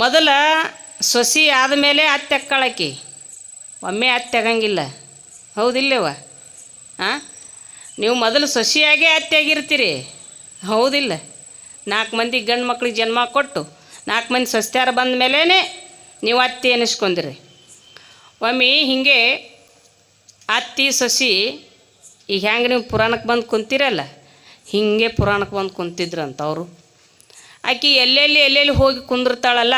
ಮೊದಲ ಸೊಸಿ ಆದಮೇಲೆ ಅತ್ತೆ ಅಕ್ಕಳಕಿ ಒಮ್ಮೆ ಅತ್ತೆ ಆಗಂಗಿಲ್ಲ ಹೌದಿಲ್ಲವ? ಹಾಂ ನೀವು ಮೊದಲು ಸೊಸಿಯಾಗೇ ಅತ್ತೆ ಆಗಿರ್ತೀರಿ ಹೌದಿಲ್ಲ. ನಾಲ್ಕು ಮಂದಿ ಗಂಡು ಮಕ್ಳಿಗೆ ಜನ್ಮ ಕೊಟ್ಟು ನಾಲ್ಕು ಮಂದಿ ಸಸ್ತ್ಯಾರ ಬಂದ ಮೇಲೇ ನೀವು ಅತ್ತಿ ಅನ್ನಿಸ್ಕೊಂಡಿರಿ ಒಮ್ಮೆ ಹೀಗೆ ಅತ್ತಿ, ಸೊಸಿ ಈಗ ಹೆಂಗೆ ನೀವು ಪುರಾಣಕ್ಕೆ ಬಂದು ಕುಂತೀರಲ್ಲ? ಹೀಗೆ ಪುರಾಣಕ್ಕೆ ಬಂದು ಕುಂತಿದ್ರಂತ ಅವರು ಆಕಿ ಎಲ್ಲೆಲ್ಲಿ ಎಲ್ಲೆಲ್ಲಿ ಹೋಗಿ ಕುಂದಿರ್ತಾಳಲ್ಲ,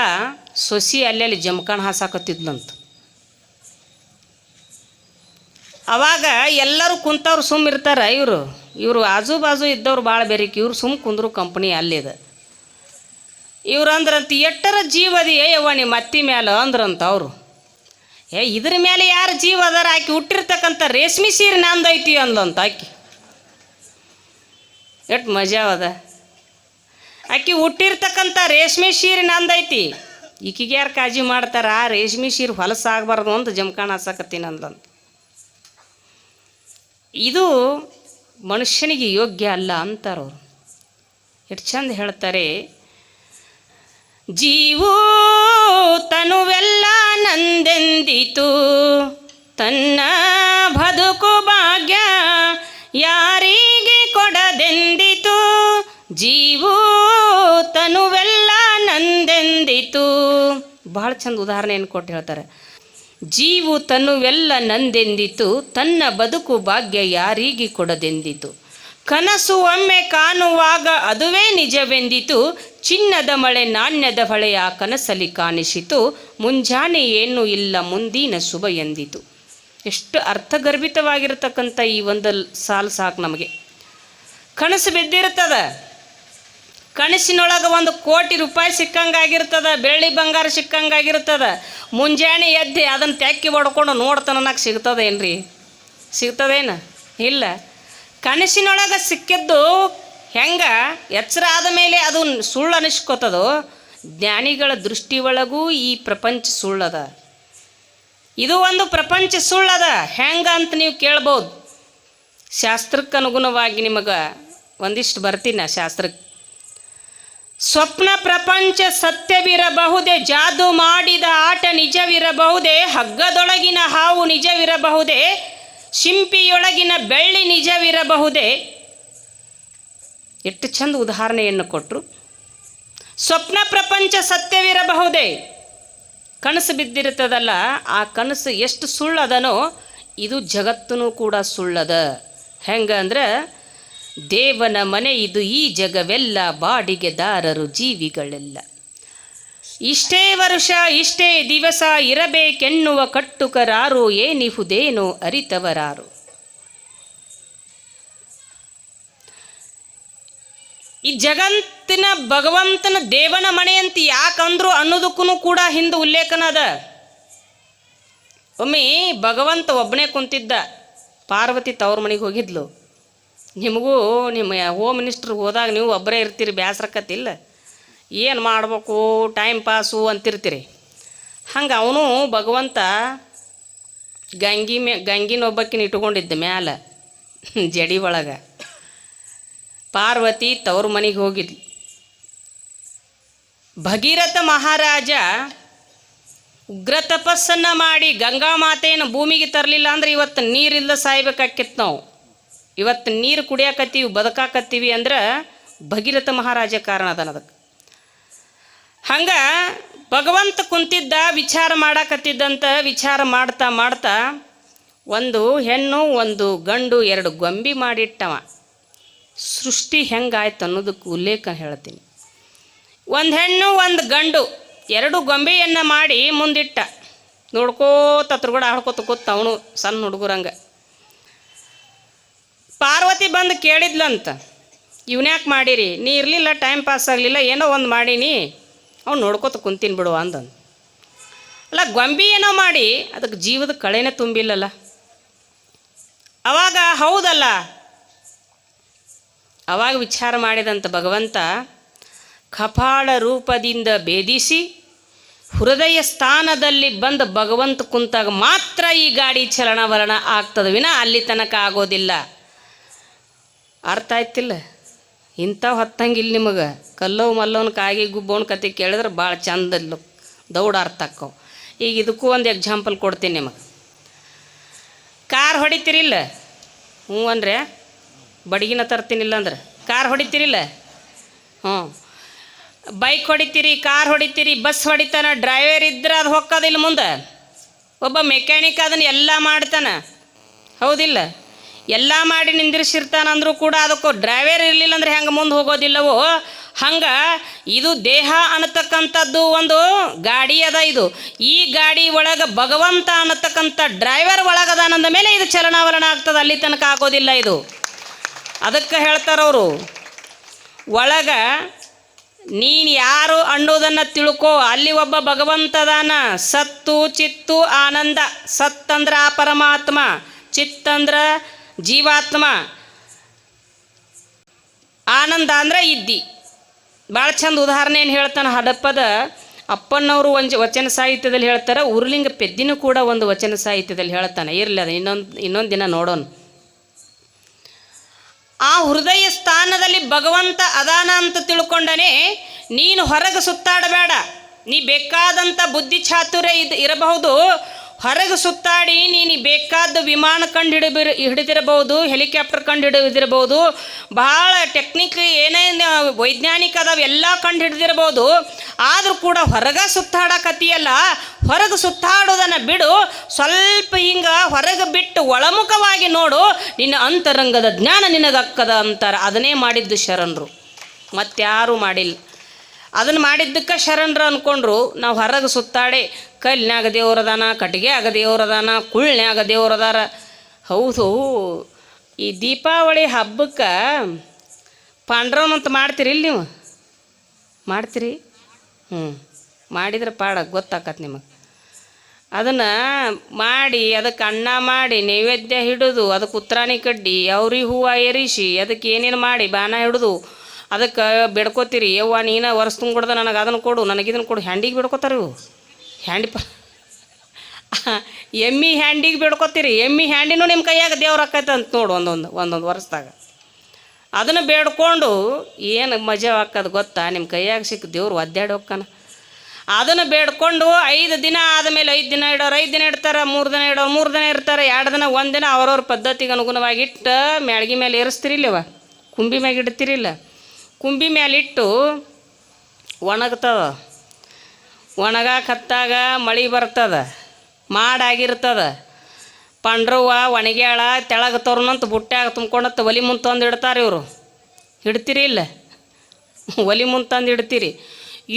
ಸೊಸಿ ಅಲ್ಲೆಲ್ಲಿ ಜಮಖಾನ ಹಾಸಾಕತ್ತಿದ್ಲಂತ ಅವಾಗ ಎಲ್ಲರೂ ಕುಂತವ್ರು ಸುಮ್ಮ ಇರ್ತಾರೆ ಇವರು. ಇವರು ಆಜು ಬಾಜು ಇದ್ದವ್ರು ಭಾಳ ಬೇರೆಕಿ, ಇವ್ರು ಸುಮ್ಮ ಕುಂದ್ರು ಕಂಪ್ನಿ ಅಲ್ಲಿದ ಇವ್ರು ಅಂದ್ರಂತ ಎಟ್ಟರ ಜೀವದಿ ಏ ಯವ್ವ ನಿಮ್ಮ ಅತ್ತಿ ಮೇಲೆ ಅಂದ್ರಂತ ಅವರು. ಏ, ಇದ್ರ ಮೇಲೆ ಯಾರು ಜೀವ ಅದಾರ? ಆಕಿ ಹುಟ್ಟಿರ್ತಕ್ಕಂಥ ರೇಷ್ಮೆ ಸೀರೆ ನಂದೈತಿ ಅಂದಂತ ಆಕಿ. ಎಷ್ಟು ಮಜಾ ಅದ. ಆಕಿ ಹುಟ್ಟಿರ್ತಕ್ಕಂಥ ರೇಷ್ಮೆ ಸೀರೆ ನಂದೈತಿ ಈಕಿಗೆ ಯಾರು ಕಾಳಜಿ ಮಾಡ್ತಾರ? ಆ ರೇಷ್ಮೆ ಸೀರೆ ಹೊಲಸಾಗಬಾರ್ದು ಅಂತ ಜಮಖಾನ ಹಾಸಕತ್ತೀನಿ ಅಂದಂತ ಇದು ಮನುಷ್ಯನಿಗೆ ಯೋಗ್ಯ ಅಲ್ಲ ಅಂತಾರವ್ರು ಎಷ್ಟು ಚಂದ ಹೇಳ್ತಾರೆ? ಜೀವೋ ತನುವೆಲ್ಲ ನಂದೆಂದಿತು? ತನ್ನ ಬದುಕು ಭಾಗ್ಯ ಯಾರಿಗೆ ಕೊಡದೆಂದಿತು? ಜೀವೂ ತನುವೆಲ್ಲ ನಂದೆಂದಿತು? ಭಾಳ ಚಂದ ಉದಾಹರಣೆಯನ್ನು ಕೊಟ್ಟು ಹೇಳ್ತಾರೆ. ಜೀವು ತನ್ನುವೆಲ್ಲ ನಂದೆಂದಿತು? ತನ್ನ ಬದುಕು ಭಾಗ್ಯ ಯಾರಿಗೆ ಕೊಡದೆಂದಿತು? ಕನಸು ಒಮ್ಮೆ ಕಾಣುವಾಗ ಅದುವೇ ನಿಜವೆಂದಿತು? ಚಿನ್ನದ ಮಳೆ ನಾಣ್ಯದ ಹೊಳೆಯ ಕನಸಲ್ಲಿ ಕಾಣಿಸಿತು? ಮುಂಜಾನೆ ಏನೂ ಇಲ್ಲ, ಮುಂದಿನ ಶುಭ ಎಂದಿತು? ಎಷ್ಟು ಅರ್ಥಗರ್ಭಿತವಾಗಿರತಕ್ಕಂಥ ಈ ಒಂದು ಸಾಲು ಸಾಕು ನಮಗೆ. ಕನಸು ಬಿದ್ದಿರ್ತದ ಕನಸಿನೊಳಗೆ ಒಂದು ಕೋಟಿ ರೂಪಾಯಿ ಸಿಕ್ಕಂಗಾಗಿರ್ತದ, ಬೆಳ್ಳಿ ಬಂಗಾರ ಸಿಕ್ಕಂಗಾಗಿರ್ತದ. ಮುಂಜಾನೆ ಎದ್ದು ಅದನ್ನು ತೆಕ್ಕಿ ಹೊಡ್ಕೊಂಡು ನೋಡ್ತನಕ್ಕೆ ಸಿಗ್ತದೇನ್ರಿ? ಸಿಗ್ತದೇನು? ಇಲ್ಲ. ಕನಸಿನೊಳಗೆ ಸಿಕ್ಕಿದ್ದು ಹೆಂಗೆ? ಎಚ್ಚರ ಆದ ಮೇಲೆ ಅದು ಸುಳ್ಳು ಅನಿಸ್ಕೋತದೋ? ಜ್ಞಾನಿಗಳ ದೃಷ್ಟಿ ಒಳಗೂ ಈ ಪ್ರಪಂಚ ಸುಳ್ಳದ. ಇದು ಒಂದು ಪ್ರಪಂಚ ಸುಳ್ಳದ. ಹೆಂಗ ಅಂತ ನೀವು ಕೇಳ್ಬೋದು. ಶಾಸ್ತ್ರಕ್ಕೆ ಅನುಗುಣವಾಗಿ ನಿಮಗೆ ಒಂದಿಷ್ಟು ಬರ್ತೀನಿ ಶಾಸ್ತ್ರಕ್ಕೆ ಸ್ವಪ್ನ ಪ್ರಪಂಚ ಸತ್ಯವಿರಬಹುದೇ, ಜಾದು ಮಾಡಿದ ಆಟ ನಿಜವಿರಬಹುದೇ, ಹಗ್ಗದೊಳಗಿನ ಹಾವು ನಿಜವಿರಬಹುದೇ ಸಿಂಪಿಯೊಳಗಿನ ಬೆಳ್ಳಿ ನಿಜವಿರಬಹುದೇ. ಎಷ್ಟು ಚಂದ ಉದಾಹರಣೆಯನ್ನು ಕೊಟ್ಟರು ಸ್ವಪ್ನ ಪ್ರಪಂಚ ಸತ್ಯವಿರಬಹುದೇ. ಕನಸು ಬಿದ್ದಿರ್ತದಲ್ಲ ಆ ಕನಸು ಎಷ್ಟು ಸುಳ್ಳದನೋ, ಇದು ಜಗತ್ತೂ ಕೂಡ ಸುಳ್ಳದ. ಹೆಂಗೆ ಅಂದ್ರೆ ದೇವನ ಮನೆ ಇದು ಈ ಜಗವೆಲ್ಲ ಬಾಡಿಗೆದಾರರು ಜೀವಿಗಳೆಲ್ಲ. ಇಷ್ಟೇ ವರ್ಷ, ಇಷ್ಟೇ ದಿವಸ ಇರಬೇಕೆನ್ನುವ ಕಟ್ಟುಕರಾರು ಏನಿಹುದೇನೋ ಅರಿತವರಾರು. ಈ ಜಗಂತಿನ ಭಗವಂತನ ದೇವನ ಮನೆ ಅಂತ ಯಾಕಂದ್ರು ಅನ್ನೋದಕ್ಕೂ ಕೂಡ ಹಿಂದೆ ಉಲ್ಲೇಖನ ಅದ. ಒಮ್ಮೆ ಭಗವಂತ ಒಬ್ಬನೇ ಕುಂತಿದ್ದ, ಪಾರ್ವತಿ ತವ್ರ ಮನೆಗೆ ಹೋಗಿದ್ಲು. ನಿಮಗೂ ನಿಮ್ಮ ಹೋಮ್ ಮಿನಿಸ್ಟ್ರ್ ಹೋದಾಗ ನೀವು ಒಬ್ಬರೇ ಇರ್ತೀರಿ ಬೇಸರಕ್ಕತ್ತಿಲ್ಲ ಏನು ಮಾಡಬೇಕು ಟೈಮ್ ಪಾಸು ಅಂತಿರ್ತೀರಿ. ಹಂಗೆ ಅವನು ಭಗವಂತ ಗಂಗಿ ಮೇ ಗಂಗಿನ ಒಬ್ಬಕ್ಕಿನ ಇಟ್ಕೊಂಡಿದ್ದ ಮ್ಯಾಲ, ಜಡಿ ಒಳಗೆ. ಪಾರ್ವತಿ ತವ್ರ ಮನೆಗೆ ಹೋಗಿದ್ಲು. ಭಗೀರಥ ಮಹಾರಾಜ ಉಗ್ರ ತಪಸ್ಸನ್ನು ಮಾಡಿ ಗಂಗಾ ಮಾತೆಯನ್ನು ಭೂಮಿಗೆ ತರಲಿಲ್ಲ ಅಂದ್ರೆ ಇವತ್ತು ನೀರಿಲ್ಲ ಸಾಯ್ಬೇಕಾಕಿತ್ತು ನಾವು. ಇವತ್ತು ನೀರು ಕುಡಿಯಾಕತ್ತೀವಿ, ಬದುಕಾಕತ್ತೀವಿ ಅಂದ್ರೆ ಭಗೀರಥ ಮಹಾರಾಜ ಕಾರಣ ಅದನ್ನ ಅದಕ್ಕೆ. ಹಂಗ ಭಗವಂತ ಕುಂತಿದ್ದ, ವಿಚಾರ ಮಾಡಾಕತ್ತಿದ್ದಂತ, ವಿಚಾರ ಮಾಡ್ತಾ ಮಾಡ್ತಾ ಒಂದು ಹೆಣ್ಣು, ಒಂದು ಗಂಡು, ಎರಡು ಗೊಂಬಿ ಮಾಡಿಟ್ಟವ. ಸೃಷ್ಟಿ ಹೆಂಗಾಯ್ತು ಅನ್ನೋದಕ್ಕೆ ಉಲ್ಲೇಖ ಹೇಳ್ತೀನಿ. ಒಂದು ಹೆಣ್ಣು, ಒಂದು ಗಂಡು, ಎರಡು ಗೊಂಬೆಯನ್ನು ಮಾಡಿ ಮುಂದಿಟ್ಟ. ನೋಡ್ಕೋತ ಕೂಡ ಆಡ್ಕೋತ ಕೂತ ಅವನು ಸಣ್ಣ ಹುಡುಗರಂಗೆ. ಪಾರ್ವತಿ ಬಂದು ಕೇಳಿದ್ಲಂತ ಇವ್ನ್ಯಾಕೆ ಮಾಡಿರಿ? ನೀ ಇರಲಿಲ್ಲ ಟೈಮ್ ಪಾಸ್ ಆಗಲಿಲ್ಲ, ಏನೋ ಒಂದು ಮಾಡೀನಿ. ಅವ್ನು ನೋಡ್ಕೋತ ಕುಂತೀನಿ ಬಿಡು, ಅಂದನು. ಅಲ್ಲ, ಗೊಂಬಿ ಏನೋ ಮಾಡಿ ಅದಕ್ಕೆ ಜೀವದ ಕಳೆನೇ ತುಂಬಿಲ್ಲಲ್ಲ. ಅವಾಗ ಹೌದಲ್ಲ? ಅವಾಗ ವಿಚಾರ ಮಾಡಿದಂಥ ಭಗವಂತ ಕಪಾಳ ರೂಪದಿಂದ ಭೇದಿಸಿ, ಹೃದಯ ಸ್ಥಾನದಲ್ಲಿ ಬಂದ ಭಗವಂತ ಕುಂತಾಗ ಮಾತ್ರ ಈ ಗಾಡಿ ಚಲನವಲನ ಆಗ್ತದೆ ವಿನ ಅಲ್ಲಿ ತನಕ ಆಗೋದಿಲ್ಲ. ಅರ್ಥ ಆಯ್ತಿಲ್ಲ? ಇಂಥವು ಹತ್ತಂಗಿಲ್ಲ ನಿಮಗೆ. ಕಲ್ಲವ್ ಮಲ್ಲವನ ಕಾಗಿ ಗುಬ್ಬವನ ಕತೆ ಕೇಳಿದ್ರೆ ಭಾಳ ಚಂದ ದೌಡ ಅರ್ಥ ಆಕ್ಕವು. ಈಗ ಇದಕ್ಕೂ ಒಂದು ಎಕ್ಸಾಂಪಲ್ ಕೊಡ್ತೀನಿ ನಿಮಗೆ. ಕಾರ್ ಹೊಡಿತೀರಿಲ್ಲ? ಹ್ಞೂ ಅಂದ್ರೆ? ಬಡಗಿನ ತರ್ತೀನಿಲ್ಲ ಅಂದ್ರೆ? ಕಾರ್ ಹೊಡಿತೀರಿಲ್ಲ? ಹ್ಞೂ. ಬೈಕ್ ಹೊಡಿತೀರಿ, ಕಾರ್ ಹೊಡಿತೀರಿ, ಬಸ್ ಹೊಡಿತಾನ, ಡ್ರೈವರ್ ಇದ್ರೆ ಅದು ಹೊಕ್ಕದಿಲ್ಲ ಮುಂದೆ? ಒಬ್ಬ ಮೆಕ್ಯಾನಿಕ್ ಅದನ್ನು ಎಲ್ಲ ಮಾಡ್ತಾನೆ? ಹೌದಿಲ್ಲ? ಎಲ್ಲ ಮಾಡಿ ನಿಂದಿರ್ಸಿರ್ತಾನಂದ್ರೂ ಕೂಡ ಅದಕ್ಕೂ ಡ್ರೈವರ್ ಇರಲಿಲ್ಲ ಅಂದ್ರೆ ಹೆಂಗೆ ಮುಂದೆ ಹೋಗೋದಿಲ್ಲವೋ? ಹಂಗೆ ಇದು ದೇಹ ಅನ್ನತಕ್ಕಂಥದ್ದು ಒಂದು ಗಾಡಿ ಅದ ಇದು. ಈ ಗಾಡಿ ಒಳಗೆ ಭಗವಂತ ಅನ್ನತಕ್ಕಂಥ ಡ್ರೈವರ್ ಒಳಗದಾನಂದ ಮೇಲೆ ಇದು ಚಲನಾವರಣ ಆಗ್ತದೆ, ಅಲ್ಲಿ ತನಕ ಆಗೋದಿಲ್ಲ ಇದು. ಅದಕ್ಕೆ ಹೇಳ್ತಾರವರು ಒಳಗ ನೀನು ಯಾರು ಅನ್ನೋದನ್ನು ತಿಳ್ಕೋ, ಅಲ್ಲಿ ಒಬ್ಬ ಭಗವಂತದಾನ ಸತ್ತು, ಚಿತ್ತು, ಆನಂದ. ಸತ್ತಂದ್ರ ಆ ಪರಮಾತ್ಮ, ಚಿತ್ತಂದ್ರ ಜೀವಾತ್ಮ ಆನಂದ ಅಂದ್ರೆ ಇದ್ದಿ. ಭಾಳ ಚಂದ ಉದಾಹರಣೆ ಏನು ಹೇಳ್ತಾನೆ ಹಡಪ್ಪದ ಅಪ್ಪನವರು ಒಂದು ವಚನ ಸಾಹಿತ್ಯದಲ್ಲಿ ಹೇಳ್ತಾರೆ, ಉರ್ಲಿಂಗ ಪೆದ್ದಿನೂ ಕೂಡ ಒಂದು ವಚನ ಸಾಹಿತ್ಯದಲ್ಲಿ ಹೇಳ್ತಾನೆ. ಇರಲಿ ಅದು, ಇನ್ನೊಂದು ಇನ್ನೊಂದು ದಿನ ನೋಡೋಣ. ಆ ಹೃದಯ ಸ್ಥಾನದಲ್ಲಿ ಭಗವಂತ ಅದಾನ ಅಂತ ತಿಳ್ಕೊಂಡನೆ, ನೀನು ಹೊರಗೆ ಸುತ್ತಾಡಬೇಡ, ನೀ ಬೇಕಾದಂಥ ಬುದ್ಧಿ ಚಾತುರ್ಯ ಇದು ಇರಬಹುದು ಹೊರಗೆ ಸುತ್ತಾಡಿ ನೀನು ಬೇಕಾದ ವಿಮಾನ ಕಂಡು ಹಿಡಿಬಿರ ಹಿಡಿದಿರಬಹುದು, ಹೆಲಿಕಾಪ್ಟರ್ ಕಂಡು ಹಿಡಿದಿರಬಹುದು ಬಹಳ ಟೆಕ್ನಿಕ್ ಏನೇನು ವೈಜ್ಞಾನಿಕ ಅದಾವೆ ಎಲ್ಲ ಕಂಡು ಹಿಡಿದಿರಬಹುದು ಆದರೂ ಕೂಡ ಹೊರಗೆ ಸುತ್ತಾಡಕತ್ತಿಯಲ್ಲ, ಹೊರಗೆ ಸುತ್ತಾಡೋದನ್ನು ಬಿಡು, ಸ್ವಲ್ಪ ಹಿಂಗೆ ಹೊರಗೆ ಬಿಟ್ಟು ಒಳಮುಖವಾಗಿ ನೋಡು, ನಿನ್ನ ಅಂತರಂಗದ ಜ್ಞಾನ ನಿನಗಕ್ಕದ ಅಂತಾರೆ. ಅದನ್ನೇ ಮಾಡಿದ್ದು ಶರಣರು. ಮತ್ತಾರೂ ಮಾಡಿಲ್ಲ. ಅದನ್ನು ಮಾಡಿದ್ದಕ್ಕೆ ಶರಣರು ಅಂದ್ಕೊಂಡ್ರು ನಾವು ಹೊರಗೆ ಸುತ್ತಾಡಿ ಕಲ್ಲಿನ್ಯಾಗ ದೇವ್ರದಾನ ಕಟ್ಟಿಗೆಯಾಗ ದೇವ್ರದಾನ ಕುಳ್ಳಿನಾಗ ದೇವ್ರದಾರ ಹೌದು ಈ ದೀಪಾವಳಿ ಹಬ್ಬಕ್ಕೆ ಪಾಂಡ್ರವನ್ ಅಂತ ಮಾಡ್ತೀರಿ ಇಲ್ಲಿ ನೀವು? ಮಾಡ್ತೀರಿ? ಹ್ಞೂ ಮಾಡಿದ್ರೆ ಪಾಡ ಗೊತ್ತಾಕತ್ತೆ ನಿಮಗೆ. ಅದನ್ನು ಮಾಡಿ, ಅದಕ್ಕೆ ಅನ್ನ ಮಾಡಿ, ನೈವೇದ್ಯ ಹಿಡಿದು, ಅದಕ್ಕೆ ಉತ್ತರಾಣಿ ಕಡ್ಡಿ ಅವ್ರಿ ಹೂವು ಏರಿಸಿ, ಅದಕ್ಕೆ ಏನೇನು ಮಾಡಿ ಬಾನ ಹಿಡಿದು, ಅದಕ್ಕೆ ಬೇಡ್ಕೋತೀರಿ, ಯವ್ವ ನೀನು ವರ್ಷ ತುಂಬಿಡ್ದ ನನಗೆ ಅದನ್ನು ಕೊಡು ನನಗಿದನ್ನು ಕೊಡು, ಹ್ಯಾಂಡಿಗೆ ಬೇಡ್ಕೋತಾರೆ ಇವು ಹ್ಯಾಂಡಿ ಪ ಎಮ್ಮಿ ಹ್ಯಾಂಡಿಗೆ ಬೇಡ್ಕೋತೀರಿ. ಎಮ್ಮಿ ಹ್ಯಾಂಡಿನೂ ನಿಮ್ಮ ಕೈಯಾಗ ದೇವ್ರು ಆಕೈತೆ ಅಂತ ನೋಡು ಒಂದೊಂದು ಒಂದೊಂದು ವರ್ಷದಾಗ. ಅದನ್ನು ಬೇಡ್ಕೊಂಡು ಏನು ಮಜಾ ಹಾಕೋದು ಗೊತ್ತಾ? ನಿಮ್ಮ ಕೈಯಾಗ ಸಿಕ್ಕ ದೇವ್ರು ಒದ್ದಾಡಿ ಹೋಗ್ತಾನೆ. ಅದನ್ನು ಬೇಡ್ಕೊಂಡು ಐದು ದಿನ ಆದಮೇಲೆ ಐದು ದಿನ ಇಡೋರು, ಐದು ದಿನ ಇಡ್ತಾರೆ, ಮೂರು ದಿನ ಇಡೋರು, ಮೂರು ದಿನ ಇರ್ತಾರೆ. ಎರಡು ದಿನ, ಒಂದು ದಿನ ಅವ್ರವ್ರ ಪದ್ಧತಿಗೆ ಅನುಗುಣವಾಗಿ ಇಟ್ಟು ಮ್ಯಾಳ್ಗಿ ಮೇಲೆ ಏರಿಸ್ತಿರಿಲ್ಲವ? ಕುಂಬಿ ಮ್ಯಾಗ ಇಡ್ತಿರಿಲ್ಲ. ಕುಂಬಿ ಮೇಲೆ ಇಟ್ಟು ಒಣಗ್ತದ. ಒಣಗಾಕತ್ತಾಗ ಮಳೆ ಬರ್ತದೆ, ಮಾಡಾಗಿರ್ತದ. ಪಂಡ್ರವ್ವ ಒಣಗ್ಯಾಳ, ತೆಳಗ ತೋರ್ನಂತ ಬುಟ್ಟ್ಯಾಗ ತುಂಬ್ಕೊಂಡಂತ ಒಲಿ ಮುಂದೆ ತಂದು ಇಡ್ತಾರೆ ಇವರು. ಇಡ್ತೀರಿ ಇಲ್ಲ? ಒಲಿ ಮುಂದೆ ಇಡ್ತೀರಿ.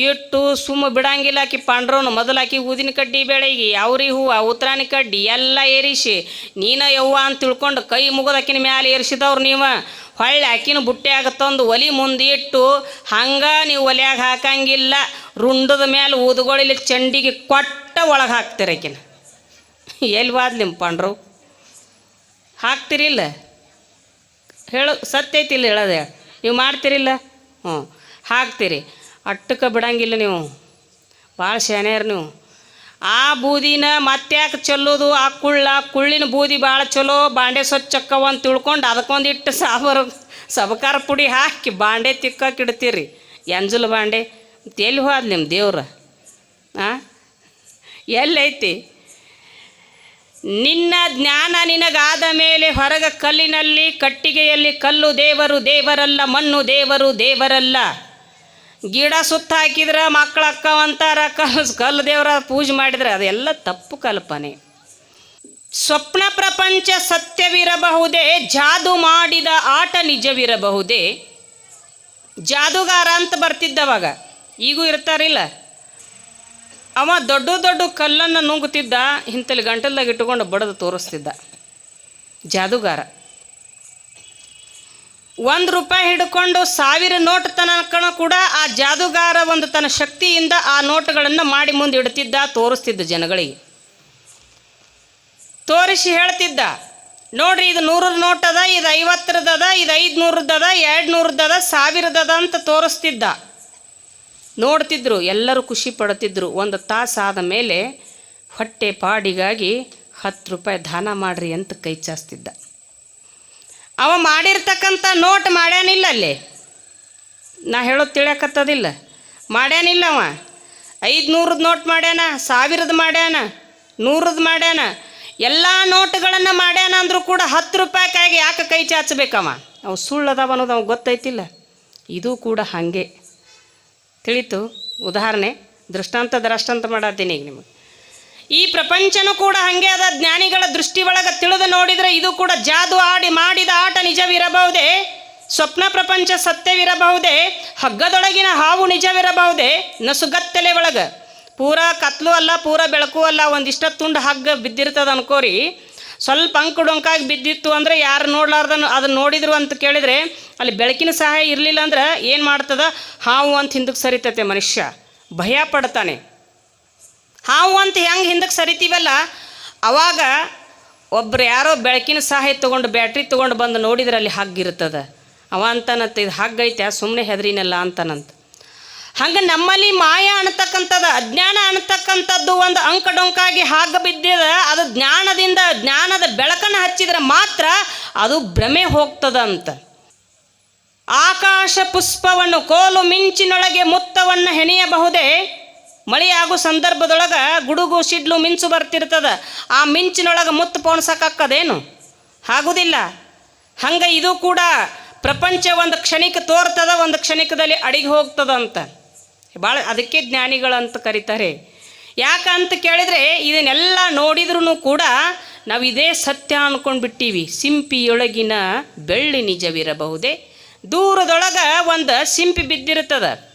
ಇಟ್ಟು ಸುಮ್ಮ ಬಿಡಂಗಿಲ್ಲ ಆಕಿ ಪಾಂಡ್ರವನು ಮೊದಲು ಆಕಿ ಊದಿನ ಕಡ್ಡಿ ಬೆಳಗಿ, ಅವ್ರಿ ಹೂವು ಉತ್ತರಾಣಿ ಕಡ್ಡಿ, ಎಲ್ಲ ಏರಿಸಿ. ನೀನ ಯವ್ವ ಅಂತ ತಿಳ್ಕೊಂಡು ಕೈ ಮುಗಿದಾಕಿನ ಮ್ಯಾಲೆ ಏರಿಸಿದವ್ರು ನೀವು. ಹೊಳ್ಳಿ ಆಕಿನ ಬುಟ್ಟ್ಯಾಗ ತಂದು ಒಲಿ ಮುಂದೆ ಇಟ್ಟು, ಹಂಗೆ ನೀವು ಒಲ್ಯಾಗ ಹಾಕಂಗಿಲ್ಲ. ರುಂಡದ ಮೇಲೆ ಊದುಗಳಿಲಿ ಚಂಡಿಗೆ ಕೊಟ್ಟ ಒಳಗೆ ಹಾಕ್ತೀರಿ ಆಕಿನ. ಎಲ್ಲಿ ಬಾದ್ಲಿಮ್ ಪಾಂಡ್ರವ್? ಹಾಕ್ತಿರಿಲ್ಲ? ಹೇಳು, ಸತ್ಯ ಐತಿಲ್ಲ ಹೇಳೋದೆ ನೀವು ಮಾಡ್ತಿರಿಲ್ಲ? ಹ್ಞೂ ಹಾಕ್ತೀರಿ. ಅಟ್ಟಕ್ಕೆ ಬಿಡಂಗಿಲ್ಲ ನೀವು. ಭಾಳ ಶಾನ್ಯಾರ ನೀವು. ಆ ಬೂದಿನ ಮತ್ತ್ಯಾಕೆ ಚೆಲ್ಲೋದು, ಆ ಕುಳ್ಳ ಕುಳ್ಳಿನ ಬೂದಿ ಭಾಳ ಚಲೋ, ಬಾಂಡೆ ಸ್ವಚ್ಛಕ್ಕವ ಅಂತ ತಿಳ್ಕೊಂಡು ಅದಕ್ಕೊಂದಿಟ್ಟು ಸಾಂಬಾರು, ಸಬಕಾರ ಪುಡಿ ಹಾಕಿ ಬಾಂಡೆ ತಿಕ್ಕಕ್ಕೆ ಇಡ್ತೀರಿ. ಎಂಜಲು ಬಾಂಡೆ. ಎಲ್ಲಿ ಹೋದ್ ನಿಮ್ಮ ದೇವ್ರ? ಹಾಂ ಎಲ್ಲೈತಿ ನಿನ್ನ ಜ್ಞಾನ ನಿನಗಾದ ಮೇಲೆ ಹೊರಗ ಕಲ್ಲಿನಲ್ಲಿ, ಕಟ್ಟಿಗೆಯಲ್ಲಿ ಕಲ್ಲು ದೇವರು ದೇವರಲ್ಲ, ಮಣ್ಣು ದೇವರು ದೇವರಲ್ಲ. ಗಿಡ ಸುತ್ತ ಹಾಕಿದ್ರೆ ಮಕ್ಕಳು ಅಕ್ಕವಂತಾರ ಕಲ್, ಕಲ್ಲು ದೇವರ ಪೂಜೆ ಮಾಡಿದ್ರೆ ಅದೆಲ್ಲ ತಪ್ಪು ಕಲ್ಪನೆ. ಸ್ವಪ್ನ ಪ್ರಪಂಚ ಸತ್ಯವಿರಬಹುದೇ, ಜಾದು ಮಾಡಿದ ಆಟ ನಿಜವಿರಬಹುದೇ? ಜಾದುಗಾರ ಅಂತ ಬರ್ತಿದ್ದವಾಗ, ಈಗೂ ಇರ್ತಾರಿಲ್ಲ. ಅವ ದೊಡ್ಡ ದೊಡ್ಡ ಕಲ್ಲನ್ನು ನುಂಗುತ್ತಿದ್ದ ಇಂತಲ್ಲಿ ಗಂಟಲ್ದಾಗ ಇಟ್ಟುಕೊಂಡು ಬಡದು ತೋರಿಸ್ತಿದ್ದ. ಜಾದುಗಾರ. ಒಂದು ರೂಪಾಯಿ ಹಿಡ್ಕೊಂಡು ಸಾವಿರ ನೋಟ್ ತನಕ ಕೂಡ ಆ ಜಾದುಗಾರ ಒಂದು ತನ್ನ ಶಕ್ತಿಯಿಂದ ಆ ನೋಟುಗಳನ್ನು ಮಾಡಿ ಮುಂದೆ ಇಡ್ತಿದ್ದ ತೋರಿಸ್ತಿದ್ದ ಜನಗಳಿಗೆ. ತೋರಿಸಿ ಹೇಳ್ತಿದ್ದ, ನೋಡ್ರಿ ಇದು ನೂರ ನೋಟ್ ಅದ, ಇದು ಐವತ್ತರದದ ಇದು ಐದು ನೂರದ್ದದ ಎರಡು ನೂರದ್ದದ ಸಾವಿರದದ ಅಂತ ತೋರಿಸ್ತಿದ್ದ. ನೋಡ್ತಿದ್ರು, ಎಲ್ಲರೂ ಖುಷಿ ಪಡ್ತಿದ್ರು ಒಂದು ತಾಸಾದ ಮೇಲೆ ಹೊಟ್ಟೆ ಪಾಡಿಗಾಗಿ ಹತ್ತು ರೂಪಾಯಿ ದಾನ ಮಾಡ್ರಿ ಅಂತ ಕೈ ಚಾಸ್ತಿದ್ದ ಅವ ಮಾಡಿರ್ತಕ್ಕಂಥ ನೋಟ್ ಮಾಡ್ಯಾನಿಲ್ಲ ಅಲ್ಲಿ ನಾ ಹೇಳೋದು ತಿಳಿಯಕತ್ತದಿಲ್ಲ. ಮಾಡ್ಯಾನಿಲ್ಲ ಅವ. ಐದುನೂರದ ನೋಟ್ ಮಾಡ್ಯಾನ, ಸಾವಿರದ ಮಾಡ್ಯಾನ, ನೂರದ ಮಾಡ್ಯಾನ, ಎಲ್ಲ ನೋಟ್ಗಳನ್ನು ಮಾಡ್ಯಾನ ಅಂದರೂ ಕೂಡ ಹತ್ತು ರೂಪಾಯಿಕಾಗಿ ಯಾಕೆ ಕೈ ಚಾಚಬೇಕವ? ಅವು ಸುಳ್ಳದಾವ ಅನ್ನೋದು ಅವ್ನು ಗೊತ್ತೈತಿಲ್ಲ. ಇದು ಕೂಡ ಹಾಗೆ. ತಿಳಿತು. ಉದಾಹರಣೆ ದೃಷ್ಟಾಂತ ದ್ರಷ್ಟಾಂತ ಮಾಡತ್ತೀನಿ ಈಗ ನಿಮಗೆ. ಈ ಪ್ರಪಂಚನೂ ಕೂಡ ಹಾಗೆ ಅದ. ಜ್ಞಾನಿಗಳ ದೃಷ್ಟಿ ಒಳಗೆ ತಿಳಿದು ನೋಡಿದರೆ ಇದು ಕೂಡ ಜಾದು ಆಡಿ ಮಾಡಿದ ಆಟ ನಿಜವಿರಬಹುದೇ? ಸ್ವಪ್ನ ಪ್ರಪಂಚ ಸತ್ಯವಿರಬಹುದೇ? ಹಗ್ಗದೊಳಗಿನ ಹಾವು ನಿಜವಿರಬಹುದೇ? ನಸುಗತ್ತಲೆ ಒಳಗೆ. ಪೂರ ಕತ್ಲು ಅಲ್ಲ, ಪೂರ ಬೆಳಕು ಅಲ್ಲ, ಒಂದಿಷ್ಟ ತುಂಡು ಹಗ್ಗ ಬಿದ್ದಿರ್ತದ ಅನ್ಕೋರಿ. ಸ್ವಲ್ಪ ಅಂಕು ಡೊಂಕಾಗಿ ಬಿದ್ದಿತ್ತು ಅಂದರೆ ಯಾರು ನೋಡ್ಲಾರ್ದನ್ನು ಅದನ್ನು ನೋಡಿದ್ರು ಅಂತ ಕೇಳಿದರೆ ಅಲ್ಲಿ ಬೆಳಕಿನ ಸಹಾಯ ಇರಲಿಲ್ಲ ಅಂದ್ರೆ ಏನು ಮಾಡ್ತದ? ಹಾವು ಅಂತ ಹಿಂದಕ್ಕೆ ಸರಿತತೆ ಮನುಷ್ಯ. ಭಯ ಪಡ್ತಾನೆ. ಹಾವು ಅಂತ ಹೆಂಗೆ ಹಿಂದಕ್ಕೆ ಸರಿತೀವಲ್ಲ? ಅವಾಗ ಒಬ್ರು ಯಾರೋ ಬೆಳಕಿನ ಸಹಾಯ ತೊಗೊಂಡು, ಬ್ಯಾಟ್ರಿ ತೊಗೊಂಡು ಬಂದು ನೋಡಿದ್ರೆ ಅಲ್ಲಿ ಹಗ್ಗಿರ್ತದೆ ಅವ ಅಂತಾನಂತ, ಇದು ಹಗ್ಗೈತೆ ಸುಮ್ಮನೆ ಹೆದರಿನಲ್ಲ ಅಂತನಂತ. ಹಂಗೆ ನಮ್ಮಲ್ಲಿ ಮಾಯ ಅನ್ನತಕ್ಕಂಥದ್ದು ಅಜ್ಞಾನ ಅನ್ನತಕ್ಕಂಥದ್ದು ಒಂದು ಅಂಕ ಡೊಂಕಾಗಿ ಹಾಗ ಬಿದ್ದಿದ. ಅದು ಜ್ಞಾನದಿಂದ, ಜ್ಞಾನದ ಬೆಳಕನ್ನು ಹಚ್ಚಿದ್ರೆ ಮಾತ್ರ ಅದು ಭ್ರಮೆ ಹೋಗ್ತದಂತ. ಆಕಾಶ ಪುಷ್ಪವನ್ನು, ಕೋಲು ಮಿಂಚಿನೊಳಗೆ ಮುತ್ತವನ್ನು ಹೆಣೆಯಬಹುದೇ? ಮಳೆಯಾಗೋ ಸಂದರ್ಭದೊಳಗೆ ಗುಡುಗು ಸಿಡ್ಲು ಮಿಂಚು ಬರ್ತಿರ್ತದೆ. ಆ ಮಿಂಚಿನೊಳಗೆ ಮುತ್ತು ಪೋಣಿಸಕ್ಕಾಕ್ಕದೇನು ಆಗುವುದಿಲ್ಲ ಹಂಗೆ ಇದು ಕೂಡ ಪ್ರಪಂಚ ಒಂದು ಕ್ಷಣಿಕ ತೋರ್ತದ, ಒಂದು ಕ್ಷಣಿಕದಲ್ಲಿ ಅಡಿಗೆ ಹೋಗ್ತದ ಅಂತ ಭಾಳ ಅದಕ್ಕೆ ಜ್ಞಾನಿಗಳಂತ ಕರೀತಾರೆ. ಯಾಕಂತ ಕೇಳಿದರೆ ಇದನ್ನೆಲ್ಲ ನೋಡಿದ್ರೂ ಕೂಡ ನಾವು ಇದೇ ಸತ್ಯ ಅಂದ್ಕೊಂಡು ಬಿಟ್ಟೀವಿ ಸಿಂಪಿಯೊಳಗಿನ ಬೆಳ್ಳಿ ನಿಜವಿರಬಹುದೇ? ದೂರದೊಳಗೆ ಒಂದು ಸಿಂಪಿ ಬಿದ್ದಿರ್ತದ.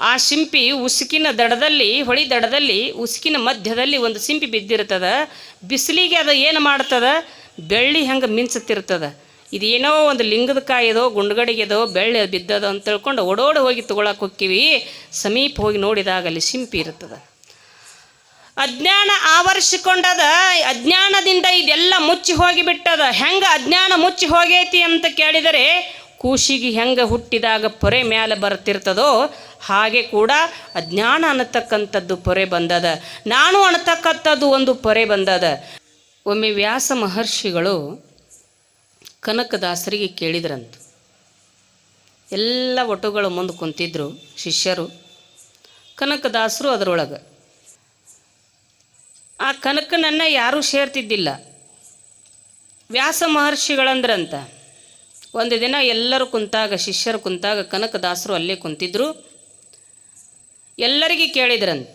ಆ ಸಿಂಪಿ ಉಸುಕಿನ ದಡದಲ್ಲಿ, ಹೊಳಿ ದಡದಲ್ಲಿ, ಉಸುಕಿನ ಮಧ್ಯದಲ್ಲಿ ಒಂದು ಸಿಂಪಿ ಬಿದ್ದಿರ್ತದ ಬಿಸಿಲಿಗೆ ಅದು ಏನು ಮಾಡ್ತದ? ಬೆಳ್ಳಿ ಹೆಂಗೆ ಮಿಂಚುತ್ತಿರ್ತದ ಇದೇನೋ ಒಂದು ಲಿಂಗದ ಕಾಯಿದೋ, ಗುಂಡ್ಗಡಿಗೆದೋ, ಬೆಳ್ಳಿ ಬಿದ್ದದೋ ಅಂತ ತಿಳ್ಕೊಂಡು ಓಡೋಡಿ ಹೋಗಿ ತಗೊಳಕ್ಕೆ ಹೋಗ್ತೀವಿ. ಸಮೀಪ ಹೋಗಿ ನೋಡಿದಾಗ ಅಲ್ಲಿ ಸಿಂಪಿ ಇರ್ತದೆ ಅಜ್ಞಾನ ಆವರಿಸಿಕೊಂಡದ, ಅಜ್ಞಾನದಿಂದ ಇದೆಲ್ಲ ಮುಚ್ಚಿ ಹೋಗಿಬಿಟ್ಟದ. ಹೆಂಗೆ ಅಜ್ಞಾನ ಮುಚ್ಚಿ ಹೋಗೈತಿ ಅಂತ ಕೇಳಿದರೆ ಕೂಸಿಗೆ ಹೆಂಗೆ ಹುಟ್ಟಿದಾಗ ಪೊರೆ ಮ್ಯಾಲೆ ಬರ್ತಿರ್ತದೋ ಹಾಗೆ ಕೂಡ ಅಜ್ಞಾನ ಅನ್ನತಕ್ಕಂಥದ್ದು ಪೊರೆ ಬಂದದ. ನಾನು ಅನ್ನತಕ್ಕಂಥದ್ದು ಒಂದು ಪೊರೆ ಬಂದದ. ಒಮ್ಮೆ ವ್ಯಾಸ ಮಹರ್ಷಿಗಳು ಕನಕದಾಸರಿಗೆ ಕೇಳಿದ್ರಂತ. ಎಲ್ಲ ಒಟುಗಳು ಮುಂದೆ ಕುಂತಿದ್ರು ಶಿಷ್ಯರು, ಕನಕದಾಸರು ಅದರೊಳಗೆ. ಆ ಕನಕನನ್ನು ಯಾರೂ ಸೇರ್ತಿದ್ದಿಲ್ಲ. ವ್ಯಾಸ ಮಹರ್ಷಿಗಳಂದ್ರಂತ. ಒಂದು ದಿನ ಎಲ್ಲರೂ ಕುಂತಾಗ, ಶಿಷ್ಯರು ಕುಂತಾಗ, ಕನಕದಾಸರು ಅಲ್ಲೇ ಕುಂತಿದ್ರು. ಎಲ್ಲರಿಗೆ ಕೇಳಿದ್ರಂತ.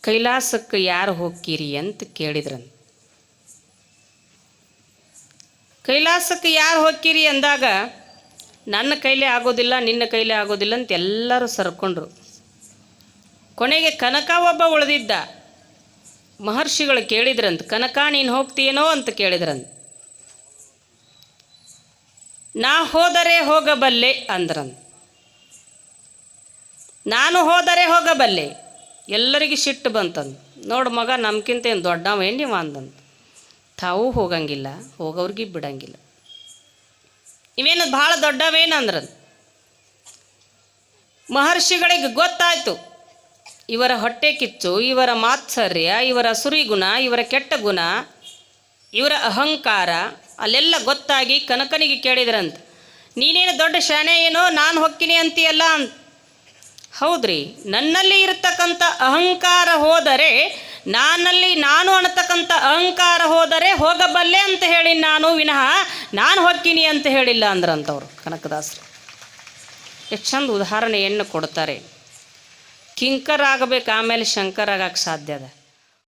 ಕೈಲಾಸಕ್ಕೆ ಯಾರು ಹೋಗ್ತೀರಿ ಅಂತ ಕೇಳಿದ್ರಂತ. ಕೈಲಾಸಕ್ಕೆ ಯಾರು ಹೋಗ್ತೀರಿ ಅಂದಾಗ, ನನ್ನ ಕೈಲೇ ಆಗೋದಿಲ್ಲ, ನಿನ್ನ ಕೈಲೇ ಆಗೋದಿಲ್ಲ ಅಂತ ಎಲ್ಲರೂ ಸರ್ಕೊಂಡ್ರು. ಕೊನೆಗೆ ಕನಕ ಒಬ್ಬ ಉಳಿದಿದ್ದ. ಮಹರ್ಷಿಗಳು ಕೇಳಿದ್ರಂತ, ಕನಕ ನೀನು ಹೋಗ್ತೀಯೇನೋ ಅಂತ ಕೇಳಿದ್ರಂತ. ನಾ ಹೋದರೆ ಹೋಗಬಲ್ಲೆ ಅಂದ್ರಂತ ನಾನು ಹೋದರೆ ಹೋಗಬಲ್ಲೆ. ಎಲ್ಲರಿಗೆ ಸಿಟ್ಟು ಬಂತಂದು. ನೋಡು ಮಗ ನಮ್ಗಿಂತ ಏನು ದೊಡ್ಡವ ಏನು ನೀವು ಅಂದಂತ ತಾವು ಹೋಗಂಗಿಲ್ಲ ಹೋಗೋರಿಗೆ ಬಿಡಂಗಿಲ್ಲ. ಇವೇನು ಭಾಳ ದೊಡ್ಡವೇನಂದ್ರಂತ ಮಹರ್ಷಿಗಳಿಗೆ ಗೊತ್ತಾಯಿತು. ಇವರ ಹೊಟ್ಟೆ ಕಿಚ್ಚು, ಇವರ ಮಾತ್ಸರ್ಯ, ಇವರ ಸುರಿಗುಣ, ಇವರ ಕೆಟ್ಟ ಗುಣ, ಇವರ ಅಹಂಕಾರ ಅಲ್ಲೆಲ್ಲ ಗೊತ್ತಾಗಿ ಕನಕನಿಗೆ ಕೇಳಿದ್ರಂತ, ನೀನೇನು ದೊಡ್ಡ ಶಾನೆ ಏನೋ, ನಾನು ಹೊಕ್ಕಿನಿ ಅಂತೀಯಲ್ಲ? ಅಂತ. ಹೌದ್ರಿ, ನನ್ನಲ್ಲಿ ಇರತಕ್ಕಂಥ ಅಹಂಕಾರ ಹೋದರೆ, ನಾನಲ್ಲಿ, ನಾನು ಅನ್ನತಕ್ಕಂಥ ಅಹಂಕಾರ ಹೋದರೆ ಹೋಗಬಲ್ಲೆ ಅಂತ ಹೇಳಿ ನಾನು, ವಿನಃ ನಾನು ಹೊಕ್ಕಿನಿ ಅಂತ ಹೇಳಿಲ್ಲ ಅಂದ್ರಂತವ್ರು ಕನಕದಾಸರು. ಎಷ್ಟು ಚಂದ ಉದಾಹರಣೆಯನ್ನು ಕೊಡ್ತಾರೆ. ಕಿಂಕರ್ ಆಗಬೇಕು, ಆಮೇಲೆ ಶಂಕರ್ ಆಗಕ್ಕೆ ಸಾಧ್ಯ ಅದ.